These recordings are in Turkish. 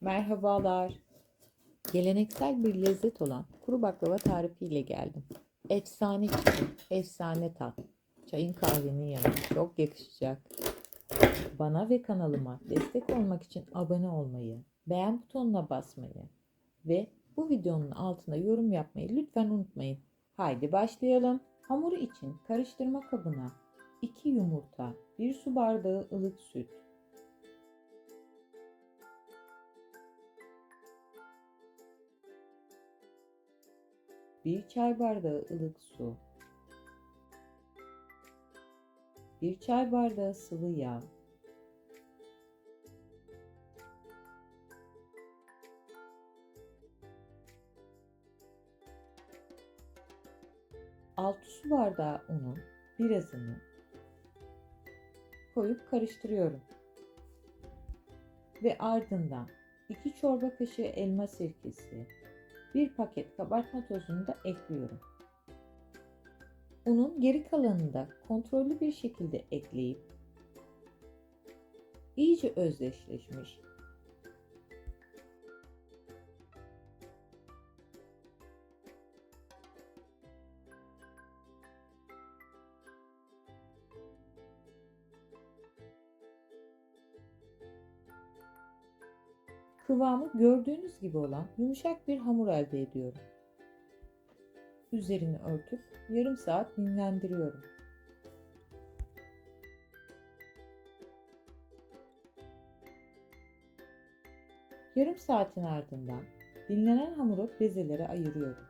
Merhabalar. Geleneksel bir lezzet olan kuru baklava tarifiyle geldim. Efsane çıkın, efsane tat. Çayın kahvenin yanına çok yakışacak. Bana ve kanalıma destek olmak için abone olmayı, beğen butonuna basmayı ve bu videonun altına yorum yapmayı lütfen unutmayın. Haydi başlayalım. Hamuru için karıştırma kabına 2 yumurta, 1 su bardağı ılık süt, Bir çay bardağı ılık su. Bir çay bardağı sıvı yağ. Altı su bardağı unun birazını koyup karıştırıyorum. Ve ardından 2 çorba kaşığı elma sirkesi, bir paket kabartma tozunu da ekliyorum. Unun geri kalanını da kontrollü bir şekilde ekleyip iyice özdeşleşmiş kıvamı gördüğünüz gibi olan yumuşak bir hamur elde ediyorum. Üzerini örtüp yarım saat dinlendiriyorum. Yarım saatin ardından dinlenen hamuru bezelere ayırıyorum.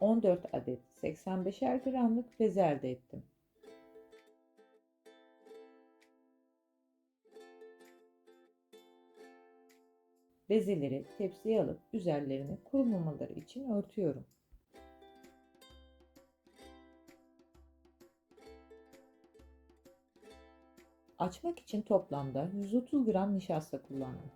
14 adet 85'er gramlık beze elde ettim. Bezeleri tepsiye alıp üzerlerini kurumamaları için örtüyorum. Açmak için toplamda 130 gram nişasta kullandım.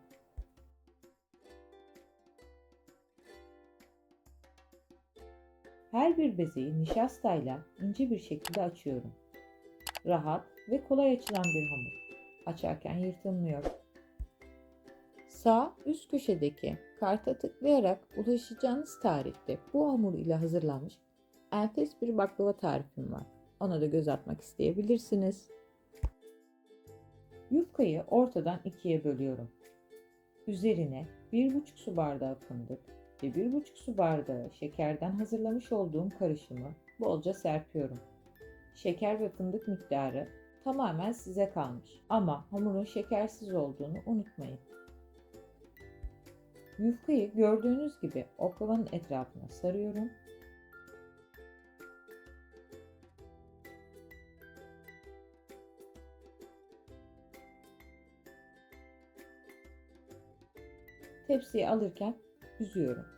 Her bir bezeyi nişastayla ince bir şekilde açıyorum. Rahat ve kolay açılan bir hamur. Açarken yırtılmıyor. Sağ üst köşedeki karta tıklayarak ulaşacağınız tarifte bu hamur ile hazırlanmış enfes bir baklava tarifim var. Ona da göz atmak isteyebilirsiniz. Yufkayı ortadan ikiye bölüyorum. Üzerine 1,5 su bardağı fındık ve 1,5 su bardağı şekerden hazırlamış olduğum karışımı bolca serpiyorum. Şeker ve fındık miktarı tamamen size kalmış ama hamurun şekersiz olduğunu unutmayın. Yufkayı gördüğünüz gibi oklavanın etrafına sarıyorum. Tepsiye alırken büzüyorum.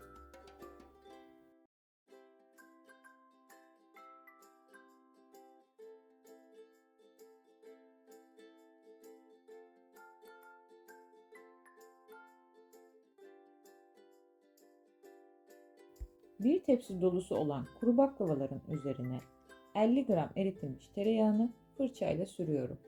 Bir tepsi dolusu olan kuru baklavaların üzerine 50 gram eritilmiş tereyağını fırçayla sürüyorum.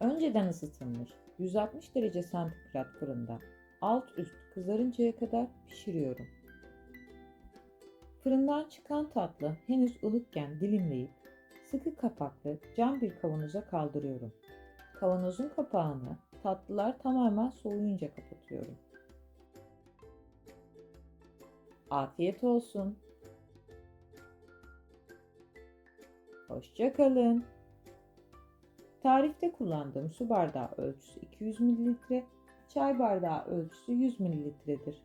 Önceden ısıtılmış 160 derece santigrat fırında alt üst kızarıncaya kadar pişiriyorum. Fırından çıkan tatlı henüz ılıkken dilimleyip sıkı kapaklı cam bir kavanoza kaldırıyorum. Kavanozun kapağını tatlılar tamamen soğuyunca kapatıyorum. Afiyet olsun. Hoşça kalın. Tarifte kullandığım su bardağı ölçüsü 200 ml, çay bardağı ölçüsü 100 ml'dir.